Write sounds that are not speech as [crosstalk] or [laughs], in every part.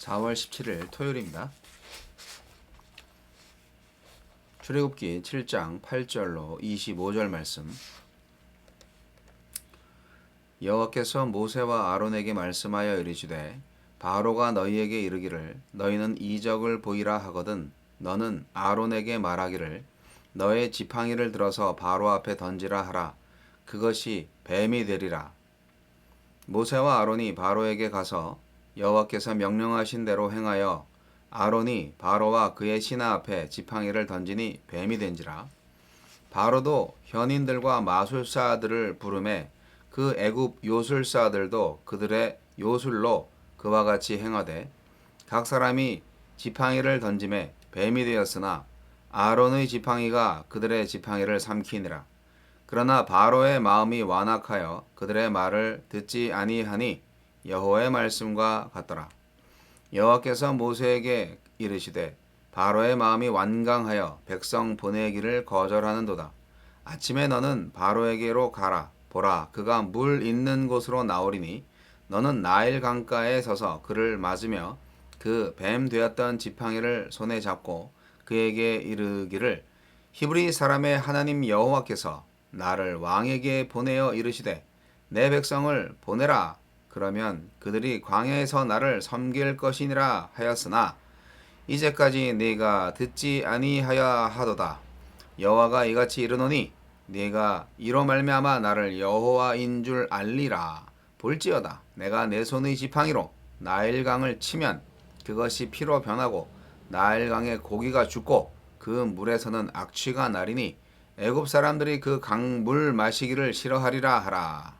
4월 17일 토요일입니다. 출애굽기 7장 8절로 25절 말씀. 여호와께서 모세와 아론에게 말씀하여 이르시되 바로가 너희에게 이르기를 너희는 이적을 보이라 하거든 너는 아론에게 말하기를 너의 지팡이를 들어서 바로 앞에 던지라 하라 그것이 뱀이 되리라 모세와 아론이 바로에게 가서 여호와께서 명령하신 대로 행하여 아론이 바로와 그의 신하 앞에 지팡이를 던지니 뱀이 된지라. 바로도 현인들과 마술사들을 부르매 그 애굽 요술사들도 그들의 요술로 그와 같이 행하되 각 사람이 지팡이를 던짐에 뱀이 되었으나 아론의 지팡이가 그들의 지팡이를 삼키니라. 그러나 바로의 마음이 완악하여 그들의 말을 듣지 아니하니 여호와의 말씀과 같더라. 여호와께서 모세에게 이르시되 바로의 마음이 완강하여 백성 보내기를 거절하는도다. 아침에 너는 바로에게로 가라. 보라, 그가 물 있는 곳으로 나오리니 너는 나일 강가에 서서 그를 맞으며 그 뱀 되었던 지팡이를 손에 잡고 그에게 이르기를 히브리 사람의 하나님 여호와께서 나를 왕에게 보내어 이르시되 내 백성을 보내라 그러면 그들이 광야에서 나를 섬길 것이니라 하였으나 이제까지 네가 듣지 아니하여 하도다. 여호와가 이같이 이르노니 네가 이로 말미암아 나를 여호와인 줄 알리라. 볼지어다. 내가 내 손의 지팡이로 나일강을 치면 그것이 피로 변하고 나일강의 고기가 죽고 그 물에서는 악취가 나리니 애굽 사람들이 그 강 물 마시기를 싫어하리라 하라.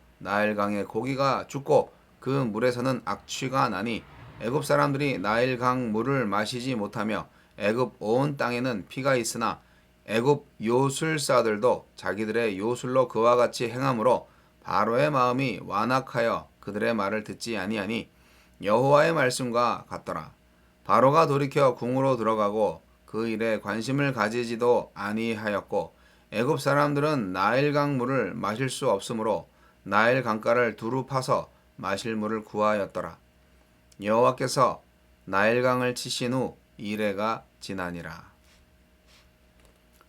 나일강의 고기가 죽고 그 물에서는 악취가 나니 애굽 사람들이 나일강 물을 마시지 못하며 애굽 온 땅에는 피가 있으나 애굽 요술사들도 자기들의 요술로 그와 같이 행함으로 바로의 마음이 완악하여 그들의 말을 듣지 아니하니 여호와의 말씀과 같더라. 바로가 돌이켜 궁으로 들어가고 그 일에 관심을 가지지도 아니하였고 애굽 사람들은 나일강 물을 마실 수 없으므로 나일 강가를 두루 파서 마실 물을 구하였더라. 여호와께서 나일강을 치신 후 이래가 지나니라.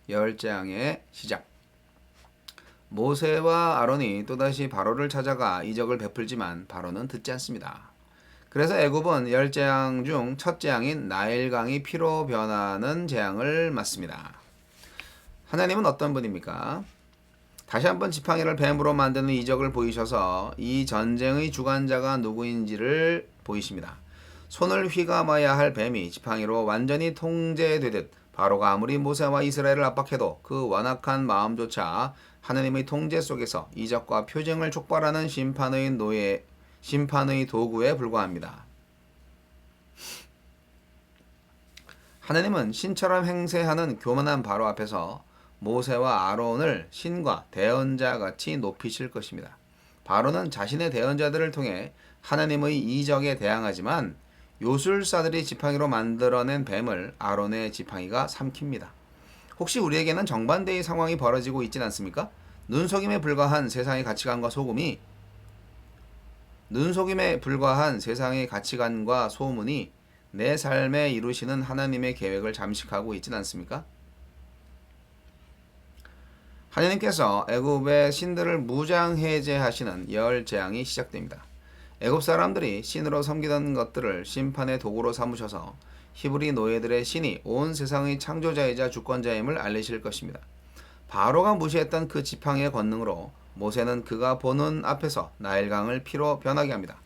열장의 시작. 모세와 아론이 또다시 바로를 찾아가 이적을 베풀지만 바로는 듣지 않습니다. 그래서 애굽은 열 재앙 중 첫 재앙인 나일강이 피로 변하는 재앙을 맞습니다. 하나님은 어떤 분입니까? 다시 한번 지팡이를 뱀으로 만드는 이적을 보이셔서 이 전쟁의 주관자가 누구인지를 보이십니다. 손을 휘감아야 할 뱀이 지팡이로 완전히 통제되듯 바로가 아무리 모세와 이스라엘을 압박해도 그 완악한 마음조차 하나님의 통제 속에서 이적과 표징을 촉발하는 심판의 노예 심판의 도구에 불과합니다. 하나님은 신처럼 행세하는 교만한 바로 앞에서 모세와 아론을 신과 대언자 같이 높이실 것입니다. 바로는 자신의 대언자들을 통해 하나님의 이적에 대항하지만 요술사들이 지팡이로 만들어낸 뱀을 아론의 지팡이가 삼킵니다. 혹시 우리에게는 정반대의 상황이 벌어지고 있진 않습니까? 눈속임에 불과한 세상의 가치관과 소금이 눈속임에 불과한 세상의 가치관과 소문이 내 삶에 이루시는 하나님의 계획을 잠식하고 있진 않습니까? 하나님께서 애굽의 신들을 무장 해제하시는 열 재앙이 시작됩니다. 애굽 사람들이 신으로 섬기던 것들을 심판의 도구로 삼으셔서 히브리 노예들의 신이 온 세상의 창조자이자 주권자임을 알리실 것입니다. 바로가 무시했던 그 지팡이의 권능으로 모세는 그가 보는 앞에서 나일강을 피로 변하게 합니다.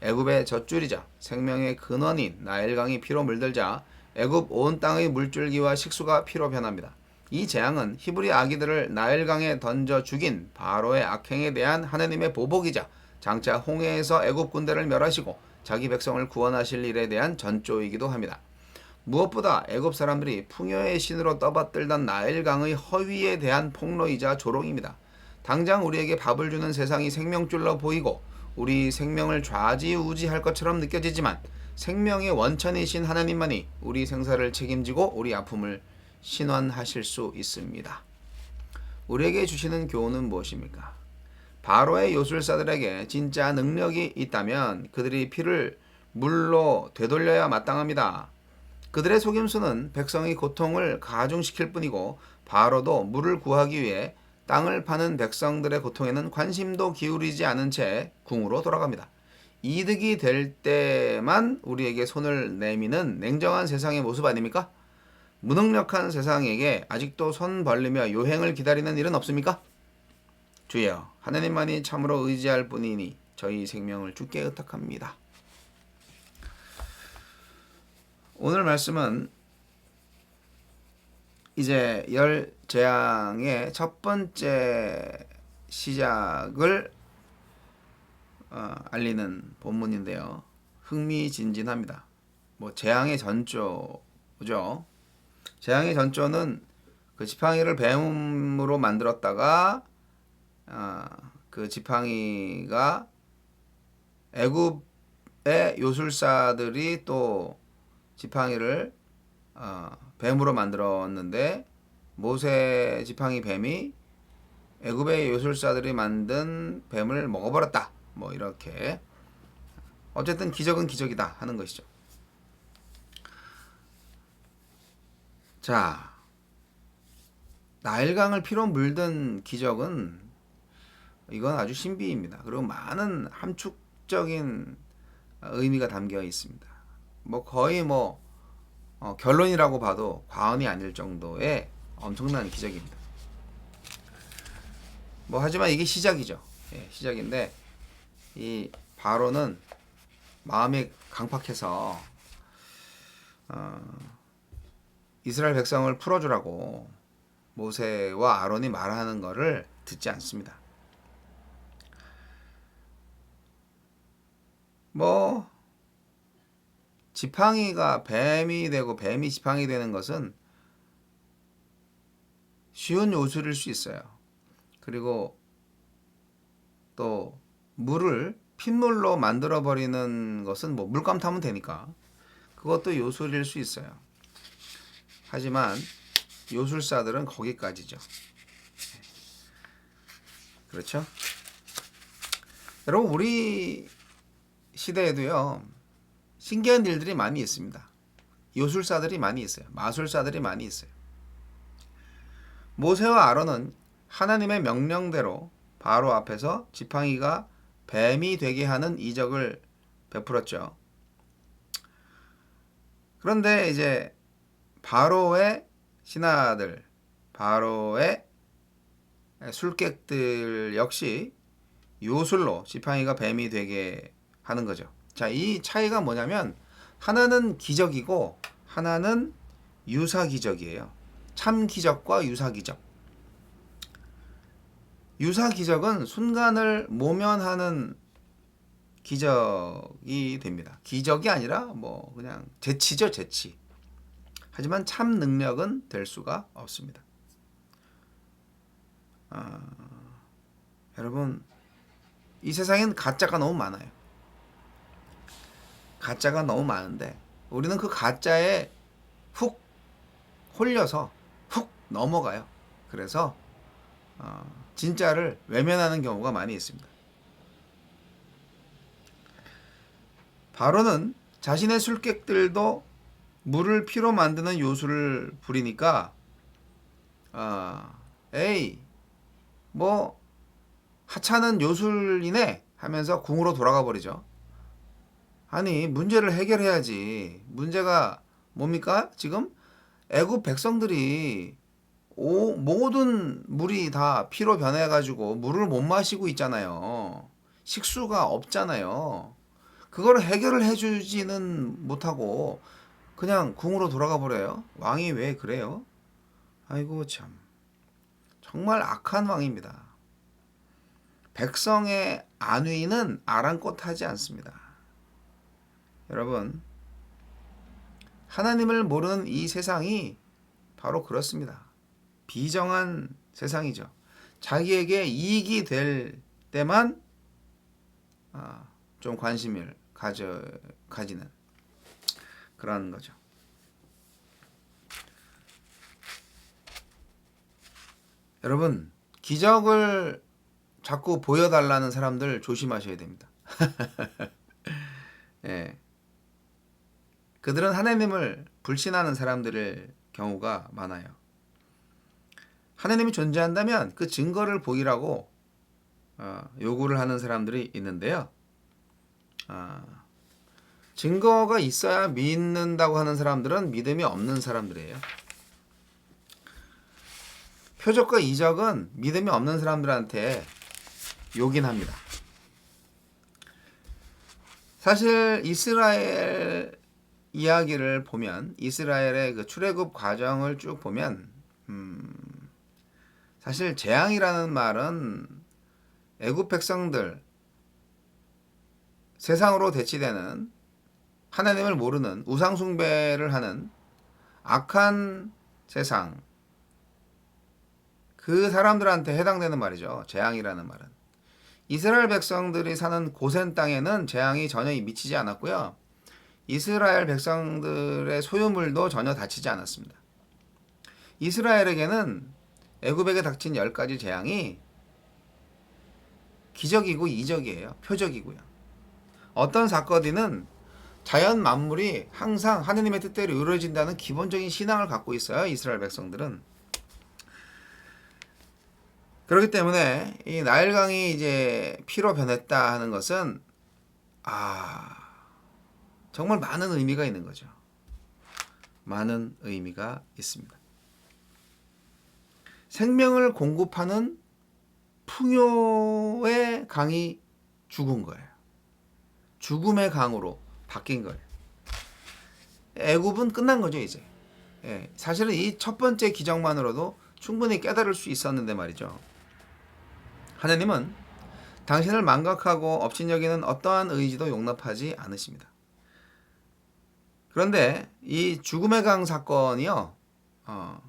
애굽의 젖줄이자 생명의 근원인 나일강이 피로 물들자 애굽 온 땅의 물줄기와 식수가 피로 변합니다. 이 재앙은 히브리 아기들을 나일강에 던져 죽인 바로의 악행에 대한 하나님의 보복이자 장차 홍해에서 애굽 군대를 멸하시고 자기 백성을 구원하실 일에 대한 전조이기도 합니다. 무엇보다 애굽 사람들이 풍요의 신으로 떠받들던 나일강의 허위에 대한 폭로이자 조롱입니다. 당장 우리에게 밥을 주는 세상이 생명줄로 보이고 우리 생명을 좌지우지할 것처럼 느껴지지만 생명의 원천이신 하나님만이 우리 생사를 책임지고 우리 아픔을 신원하실 수 있습니다. 우리에게 주시는 교훈은 무엇입니까? 바로의 요술사들에게 진짜 능력이 있다면 그들이 피를 물로 되돌려야 마땅합니다. 그들의 속임수는 백성의 고통을 가중시킬 뿐이고 바로도 물을 구하기 위해 땅을 파는 백성들의 고통에는 관심도 기울이지 않은 채 궁으로 돌아갑니다. 이득이 될 때만 우리에게 손을 내미는 냉정한 세상의 모습 아닙니까? 무능력한 세상에게 아직도 손 벌리며 요행을 기다리는 일은 없습니까? 주여, 하나님만이 참으로 의지할 뿐이니 저희 생명을 주께 의탁합니다. 오늘 말씀은 이제 열 재앙의 첫 번째 시작을 어, 알리는 본문인데요. 흥미진진합니다. 뭐 재앙의 전조죠. 재앙의 전조는 그 지팡이를 뱀으로 만들었다가 어, 그 지팡이가 애굽의 요술사들이 또 지팡이를 어, 뱀으로 만들었는데 모세 지팡이 뱀이 애굽의 요술사들이 만든 뱀을 먹어버렸다. 뭐 이렇게 어쨌든 기적은 기적이다 하는 것이죠. 자, 나일강을 피로 물든 기적은 이건 아주 신비입니다. 그리고 많은 함축적인 의미가 담겨 있습니다. 뭐 거의 뭐 어, 결론이라고 봐도 과언이 아닐 정도의 엄청난 기적입니다. 뭐 하지만 이게 시작이죠. 예, 시작인데 이 바로는 마음이 강팍해서 어, 이스라엘 백성을 풀어주라고 모세와 아론이 말하는 것을 듣지 않습니다. 뭐 지팡이가 뱀이 되고 뱀이 지팡이 되는 것은 쉬운 요술일 수 있어요. 그리고 또 물을 핏물로 만들어 버리는 것은 뭐 물감 타면 되니까 그것도 요술일 수 있어요. 하지만 요술사들은 거기까지죠. 그렇죠? 여러분 우리 시대에도요 신기한 일들이 많이 있습니다. 요술사들이 많이 있어요. 마술사들이 많이 있어요. 모세와 아론은 하나님의 명령대로 바로 앞에서 지팡이가 뱀이 되게 하는 이적을 베풀었죠. 그런데 이제 바로의 신하들, 바로의 술객들 역시 요술로 지팡이가 뱀이 되게 하는 거죠. 자, 이 차이가 뭐냐면 하나는 기적이고 하나는 유사 기적이에요. 참 기적과 유사 기적. 유사 기적은 순간을 모면하는 기적이 됩니다. 기적이 아니라 뭐 그냥 재치죠, 재치. 하지만 참 능력은 될 수가 없습니다. 아, 여러분 이 세상엔 가짜가 너무 많아요. 가짜가 너무 많은데 우리는 그 가짜에 훅 홀려서 훅 넘어가요. 그래서 어, 진짜를 외면하는 경우가 많이 있습니다. 바로는 자신의 술객들도 물을 피로 만드는 요술을 부리니까 아, 에이 뭐 하찮은 요술이네 하면서 궁으로 돌아가 버리죠. 아니 문제를 해결해야지. 문제가 뭡니까? 지금 애굽 백성들이 오, 모든 물이 다 피로 변해가지고 물을 못 마시고 있잖아요. 식수가 없잖아요. 그걸 해결을 해주지는 못하고 그냥 궁으로 돌아가 버려요. 왕이 왜 그래요? 아이고 참 정말 악한 왕입니다. 백성의 안위는 아랑곳하지 않습니다. 여러분, 하나님을 모르는 이 세상이 바로 그렇습니다. 비정한 세상이죠. 자기에게 이익이 될 때만 아, 좀 관심을 가져 가지는 그런 거죠. 여러분, 기적을 자꾸 보여달라는 사람들 조심하셔야 됩니다. [laughs] 예. 그들은 하나님을 불신하는 사람들의 경우가 많아요. 하나님이 존재한다면 그 증거를 보이라고 어, 요구를 하는 사람들이 있는데요. 아, 증거가 있어야 믿는다고 하는 사람들은 믿음이 없는 사람들이에요. 표적과 이적은 믿음이 없는 사람들한테 요긴 합니다. 사실 이스라엘 이야기를 보면 이스라엘의 그 출애굽 과정을 쭉 보면 음, 사실 재앙이라는 말은 애굽 백성들 세상으로 대치되는 하나님을 모르는 우상 숭배를 하는 악한 세상 그 사람들한테 해당되는 말이죠. 재앙이라는 말은 이스라엘 백성들이 사는 고센 땅에는 재앙이 전혀 미치지 않았고요. 이스라엘 백성들의 소유물도 전혀 다치지 않았습니다. 이스라엘에게는 애굽에게 닥친 열 가지 재앙이 기적이고 이적이에요. 표적이고요. 어떤 사건이는 자연 만물이 항상 하느님의 뜻대로 이루어진다는 기본적인 신앙을 갖고 있어요. 이스라엘 백성들은. 그렇기 때문에 이 나일강이 이제 피로 변했다 하는 것은 아 정말 많은 의미가 있는 거죠. 많은 의미가 있습니다. 생명을 공급하는 풍요의 강이 죽은 거예요. 죽음의 강으로 바뀐 거예요. 애굽은 끝난 거죠 이제. 예, 사실은 이 첫 번째 기적만으로도 충분히 깨달을 수 있었는데 말이죠. 하나님은 당신을 망각하고 업신여기는 어떠한 의지도 용납하지 않으십니다. 그런데 이 죽음의 강 사건이요, 어,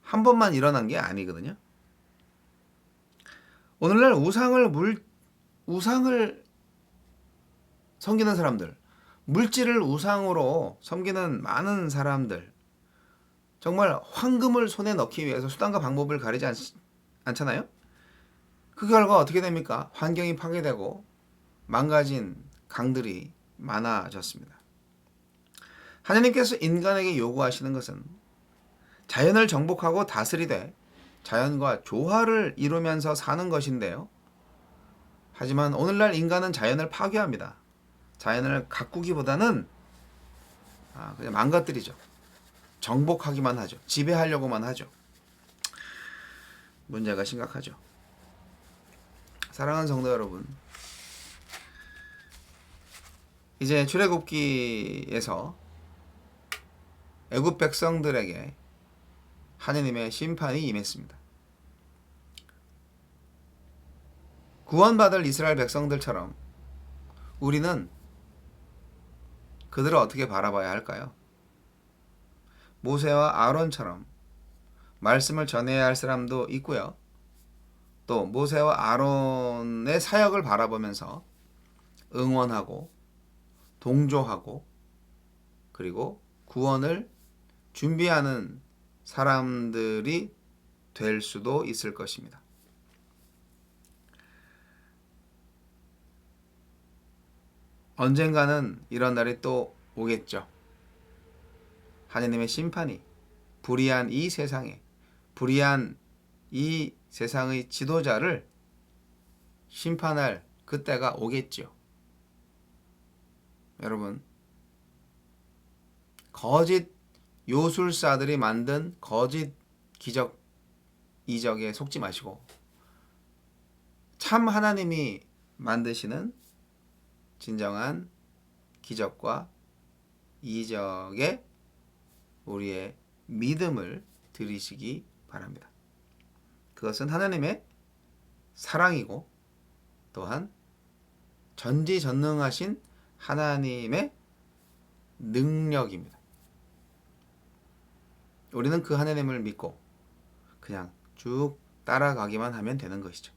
한 번만 일어난 게 아니거든요. 오늘날 우상을 물 우상을 섬기는 사람들, 물질을 우상으로 섬기는 많은 사람들, 정말 황금을 손에 넣기 위해서 수단과 방법을 가리지 않, 않잖아요. 그 결과 어떻게 됩니까? 환경이 파괴되고 망가진 강들이 많아졌습니다. 하나님께서 인간에게 요구하시는 것은 자연을 정복하고 다스리되 자연과 조화를 이루면서 사는 것인데요. 하지만 오늘날 인간은 자연을 파괴합니다. 자연을 가꾸기보다는 아, 그냥 망가뜨리죠. 정복하기만 하죠. 지배하려고만 하죠. 문제가 심각하죠. 사랑하는 성도 여러분, 이제 출애굽기에서 애굽 백성들에게 하느님의 심판이 임했습니다. 구원받을 이스라엘 백성들처럼 우리는 그들을 어떻게 바라봐야 할까요? 모세와 아론처럼 말씀을 전해야 할 사람도 있고요. 또 모세와 아론의 사역을 바라보면서 응원하고 동조하고 그리고 구원을 준비하는 사람들이 될 수도 있을 것입니다. 언젠가는 이런 날이 또 오겠죠. 하느님의 심판이 불의한 이 세상에 불의한 이 세상의 지도자를 심판할 그때가 오겠죠. 여러분, 거짓 요술사들이 만든 거짓 기적 이적에 속지 마시고 참 하나님이 만드시는 진정한 기적과 이적에 우리의 믿음을 들이시기 바랍니다. 그것은 하나님의 사랑이고 또한 전지전능하신 하나님의 능력입니다. 우리는 그 하나님을 믿고 그냥 쭉 따라가기만 하면 되는 것이죠.